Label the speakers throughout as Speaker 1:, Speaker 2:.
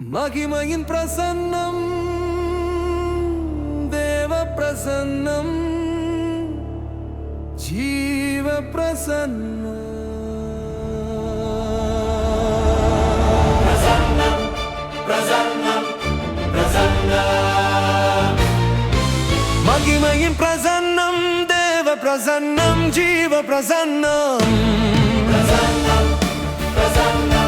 Speaker 1: மகிமையின் பிரசன்னம் தேவ பிரசன்னம் ஜீவ பிரசன்னம். மகிமையின் பிரசன்னம் தேவ பிரசன்னம் ஜீவ பிரசன்னம். பிரசன்னம் பிரசன்னம்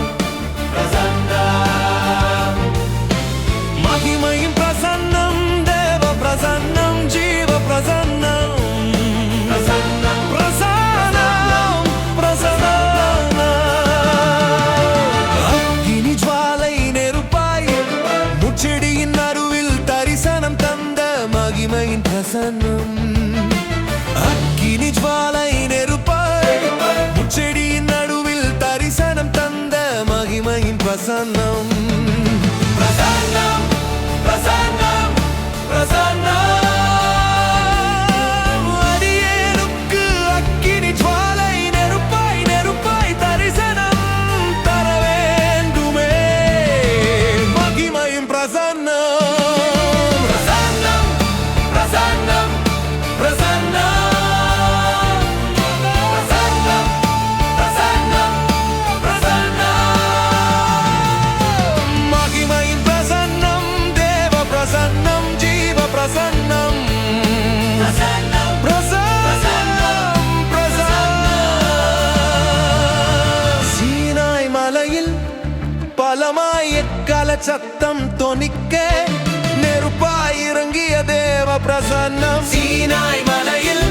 Speaker 1: வசனம். அக்கினி ஜுவாலை நெருப்பாய். முச்செடியின் நடுவில் தரிசனம் தந்த மகிமையின் பிரசன்னம். பிரசன்னம் பிரசன்னம் பிரசன்னம். எக்கால சத்தம் தொனிக்க நெருப்பாயிறங்கிய தேவ பிரசன்னம். சீனாய் மலையில்